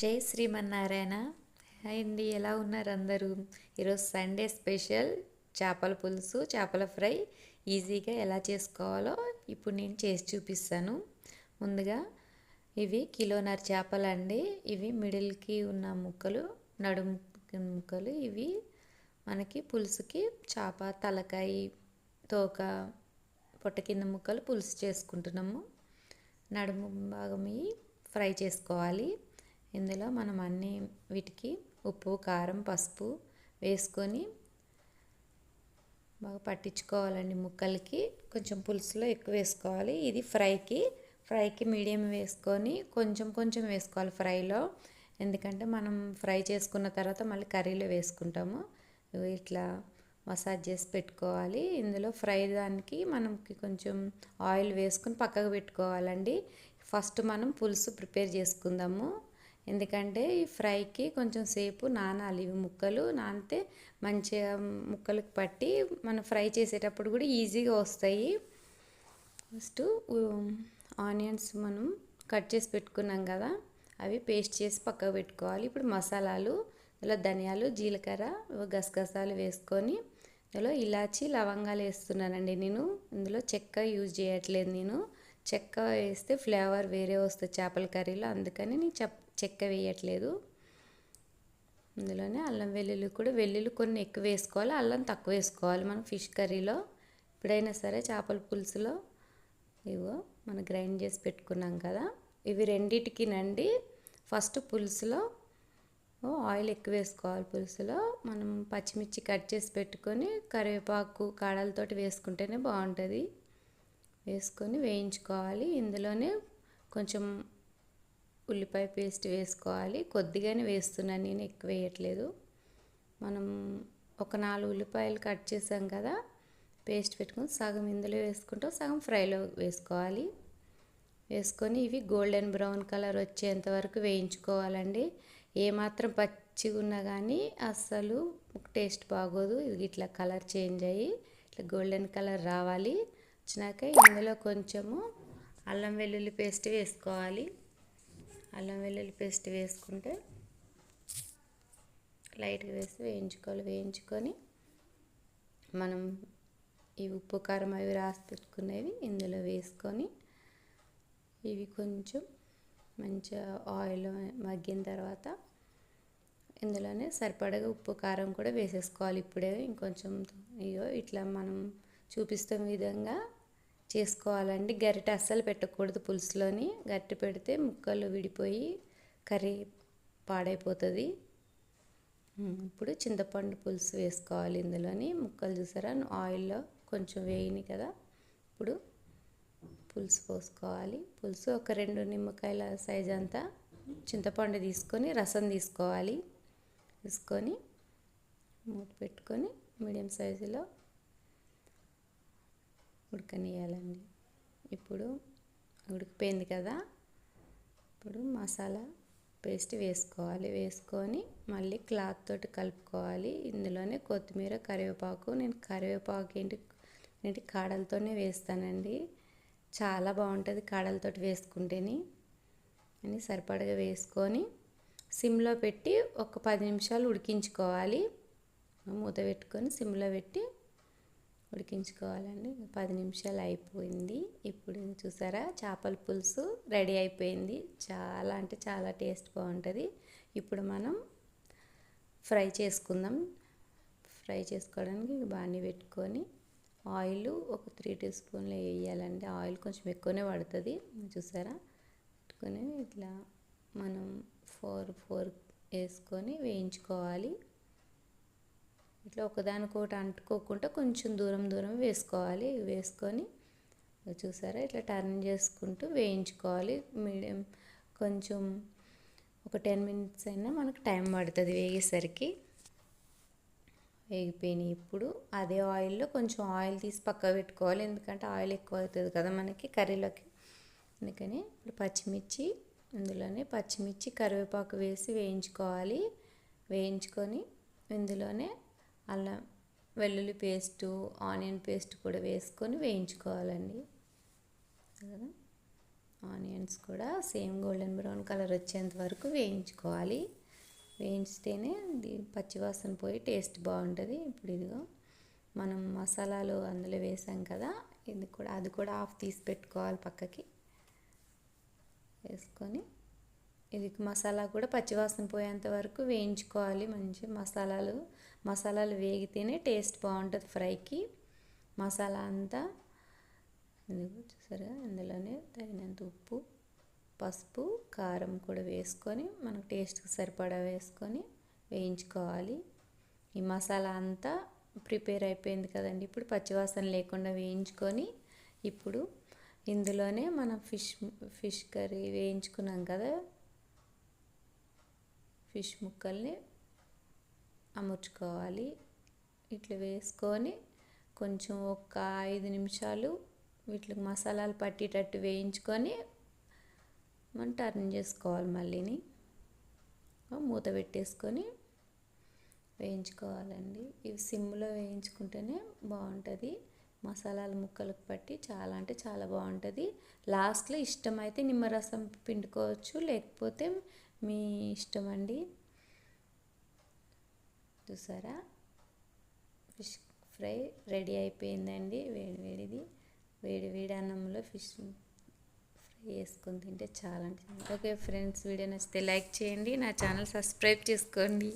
జై శ్రీమన్నారాయణ. హాయ్ అండి ఎలా ఉన్నారు అందరూ? ఈరోజు సండే స్పెషల్. చేపల పులుసు చేపల ఫ్రై. ఈజీగా ఎలా చేసుకోవాలో ఇప్పుడు నేను చేసి చూపిస్తాను. ముందుగా ఇవి కిలోన్నర చేపలు అండి ఇవి మిడిల్కి ఉన్న ముక్కలు నడుము ముక్కలు ఇవి మనకి పులుసుకి చేప తలకాయ తోక పొట్ట కింద ముక్కలు పులుసు చేసుకుంటున్నాము. నడుము భాగం ఫ్రై చేసుకోవాలి. ఇందులో మనం అన్ని వీటికి ఉప్పు కారం పసుపు వేసుకొని బాగా పట్టించుకోవాలండి ముక్కలకి. కొంచెం పులుసులో ఎక్కువ వేసుకోవాలి. ఇది ఫ్రైకి ఫ్రైకి మీడియం వేసుకొని కొంచెం కొంచెం వేసుకోవాలి ఫ్రైలో. ఎందుకంటే మనం ఫ్రై చేసుకున్న తర్వాత మళ్ళీ కర్రీలో వేసుకుంటాము. ఇట్లా మసాజ్ చేసి పెట్టుకోవాలి. ఇందులో ఫ్రై దానికి మనకి కొంచెం ఆయిల్ వేసుకుని పక్కకు పెట్టుకోవాలండి. ఫస్ట్ మనం పులుసు ప్రిపేర్ చేసుకుందాము. ఎందుకంటే ఈ ఫ్రైకి కొంచెం సేపు నానాలి. ఇవి ముక్కలు నానితే మంచిగా ముక్కలకు పట్టి మనం ఫ్రై చేసేటప్పుడు కూడా ఈజీగా వస్తాయి. ఫస్ట్ ఆనియన్స్ మనం కట్ చేసి పెట్టుకున్నాం కదా అవి పేస్ట్ చేసి పక్కకు పెట్టుకోవాలి. ఇప్పుడు మసాలాలు ఇందులో ధనియాలు జీలకర్ర గసగసాలు వేసుకొని ఇందులో ఇలాచి లవంగాలు వేస్తున్నానండి నేను. ఇందులో చెక్క యూజ్ చేయట్లేదు నేను. చెక్క వేస్తే ఫ్లేవర్ వేరే వస్తుంది చేపల కర్రీలో. అందుకని నేను చెప్ చెక్క వేయట్లేదు. ఇందులోనే అల్లం వెల్లుల్లి కూడా వెల్లుల్లి కొన్ని ఎక్కువ వేసుకోవాలి అల్లం తక్కువ వేసుకోవాలి. మనం ఫిష్ కర్రీలో ఎప్పుడైనా సరే చేపల పులుసులో ఇవో మనం గ్రైండ్ చేసి పెట్టుకున్నాం కదా ఇవి రెండిటికి నండి ఫస్ట్ పులుసులో ఆయిల్ ఎక్కువ వేసుకోవాలి. పులుసులో మనం పచ్చిమిర్చి కట్ చేసి పెట్టుకొని కరివేపాకు కాడలతోటి వేసుకుంటేనే బాగుంటుంది. వేసుకొని వేయించుకోవాలి. ఇందులోనే కొంచెం ఉల్లిపాయ పేస్ట్ వేసుకోవాలి. కొద్దిగానే వేస్తున్నాను నేను ఎక్కువ వేయట్లేదు. మనం ఒక నాలుగు ఉల్లిపాయలు కట్ చేసాం కదా పేస్ట్ పెట్టుకొని సగం ఇందులో వేసుకుంటాం సగం ఫ్రైలో వేసుకోవాలి. వేసుకొని ఇవి గోల్డెన్ బ్రౌన్ కలర్ వచ్చేంత వరకు వేయించుకోవాలండి. ఏమాత్రం పచ్చిగా ఉన్నా కానీ అస్సలు టేస్ట్ బాగోదు. ఇది ఇట్లా కలర్ చేంజ్ అయ్యి ఇట్లా గోల్డెన్ కలర్ రావాలి. వచ్చినాక ఇందులో కొంచెము అల్లం వెల్లుల్లి పేస్ట్ వేసుకోవాలి. అల్లం వెల్లుల్లి పేస్ట్ వేసుకుంటే లైట్గా వేసి వేయించుకోవాలి. వేయించుకొని మనం ఈ ఉప్పు కారం అవి రాసి పెట్టుకునేవి ఇందులో వేసుకొని ఇవి కొంచెం మంచిగా ఆయిల్ మగ్గిన తర్వాత ఇందులోనే సరిపడగా ఉప్పు కారం కూడా వేసేసుకోవాలి. ఇప్పుడే ఇంకొంచెం ఇగో ఇట్లా మనం చూపిస్తున్న విధంగా చేసుకోవాలండి. గరిటె అస్సలు పెట్టకూడదు పులుసులోని. గట్టి పెడితే ముక్కలు విడిపోయి కర్రీ పాడైపోతుంది. ఇప్పుడు చింతపండు పులుసు వేసుకోవాలి ఇందులోని. ముక్కలు చూసారా? ఆయిల్లో కొంచెం వేయని కదా. ఇప్పుడు పులుసు పోసుకోవాలి. పులుసు ఒక రెండు నిమ్మకాయల సైజ్ అంతా చింతపండు తీసుకొని రసం తీసుకోవాలి. తీసుకొని మూత పెట్టుకొని మీడియం సైజులో ఉడకనియాలండి ఇప్పుడు ఉడికిపోయింది కదా ఇప్పుడు మసాలా పేస్ట్ వేసుకోవాలి. వేసుకొని మళ్ళీ క్లాత్ తోటి కలుపుకోవాలి. ఇందులోనే కొత్తిమీర కరివేపాకు. నేను కరివేపాకు ఏంటి ఏంటి కాడలతోనే వేస్తానండి. చాలా బాగుంటుంది కాడలతోటి వేసుకుంటేనే. అని సరిపడగా వేసుకొని సిమ్లో పెట్టి ఒక పది నిమిషాలు ఉడికించుకోవాలి. మూత పెట్టుకొని సిమ్లో పెట్టి ఉడికించుకోవాలండి. పది నిమిషాలు అయిపోయింది. ఇప్పుడు చూసారా? చేపల పులుసు రెడీ అయిపోయింది. చాలా అంటే చాలా టేస్ట్ బాగుంటుంది. ఇప్పుడు మనం ఫ్రై చేసుకుందాం. ఫ్రై చేసుకోవడానికి బాణీ పెట్టుకొని ఆయిల్ ఒక త్రీ టీ స్పూన్లు వేయాలండి. ఆయిల్ కొంచెం ఎక్కువనే పడుతుంది. చూసారా? పెట్టుకొని ఇట్లా మనం ఫోర్ ఫోర్ వేసుకొని వేయించుకోవాలి. ఇట్లా ఒకదానికొకటి అంటుకోకుండా కొంచెం దూరం దూరం వేసుకోవాలి. వేసుకొని చూసారా? ఇట్లా టర్న్ చేసుకుంటూ వేయించుకోవాలి. మీడియం కొంచెం ఒక టెన్ మినిట్స్ అయినా మనకు టైం పడుతుంది వేగేసరికి. వేగిపోయినాయి ఇప్పుడు. అదే ఆయిల్లో కొంచెం ఆయిల్ తీసి పక్క పెట్టుకోవాలి. ఎందుకంటే ఆయిల్ ఎక్కువ అవుతుంది కదా మనకి కర్రీలోకి. అందుకని ఇప్పుడు పచ్చిమిర్చి ఇందులోనే పచ్చిమిర్చి కరివేపాకు వేసి వేయించుకోవాలి. వేయించుకొని ఇందులోనే అల్లం వెల్లుల్లి పేస్టు ఆనియన్ పేస్ట్ కూడా వేసుకొని వేయించుకోవాలండి. కదా ఆనియన్స్ కూడా సేమ్ గోల్డెన్ బ్రౌన్ కలర్ వచ్చేంత వరకు వేయించుకోవాలి. వేయించితేనే ఇది పచ్చివాసన పోయి టేస్ట్ బాగుంటుంది. ఇప్పుడు ఇదిగో మనం మసాలాలు అందులో వేసాం కదా ఇది కూడా అది కూడా ఆఫ్ తీసి పెట్టుకోవాలి పక్కకి. వేసుకొని ఇది మసాలా కూడా పచ్చివాసన పోయేంత వరకు వేయించుకోవాలి. మంచి మసాలాలు మసాలాలు వేగితేనే టేస్ట్ బాగుంటుంది ఫ్రైకి. మసాలా అంతా ఇదిగో చూసారా ఇందులోనే తగినంత ఉప్పు పసుపు కారం కూడా వేసుకొని మనకు టేస్ట్కి సరిపడా వేసుకొని వేయించుకోవాలి. ఈ మసాలా అంతా ప్రిపేర్ అయిపోయింది కదండి. ఇప్పుడు పచ్చివాసన లేకుండా వేయించుకొని ఇప్పుడు ఇందులోనే మనం ఫిష్ ఫిష్ కర్రీ వేయించుకున్నాం కదా ఫిష్ ముక్కల్ని అమర్చుకోవాలి. ఇట్లా వేసుకొని కొంచెం ఒక ఐదు నిమిషాలు వీటికి మసాలాలు పట్టేటట్టు వేయించుకొని మనం టర్న్ చేసుకోవాలి మళ్ళీని. మూత పెట్టేసుకొని వేయించుకోవాలండి. ఇవి సిమ్లో వేయించుకుంటేనే బాగుంటుంది. మసాలాల ముక్కలకు పట్టి చాలా అంటే చాలా బాగుంటుంది. లాస్ట్లో ఇష్టమైతే నిమ్మరసం పిండుకోవచ్చు లేకపోతే మీ ఇష్టం అండి చూసారా? ఫిష్ ఫ్రై రెడీ అయిపోయిందండి. వేడి వేడిది. వేడి వేడి అన్నంలో ఫిష్ ఫ్రై వేసుకొని తింటే చాలా అంటే ఓకే ఫ్రెండ్స్ వీడియో నచ్చితే లైక్ చేయండి. నా ఛానల్ సబ్స్క్రైబ్ చేసుకోండి.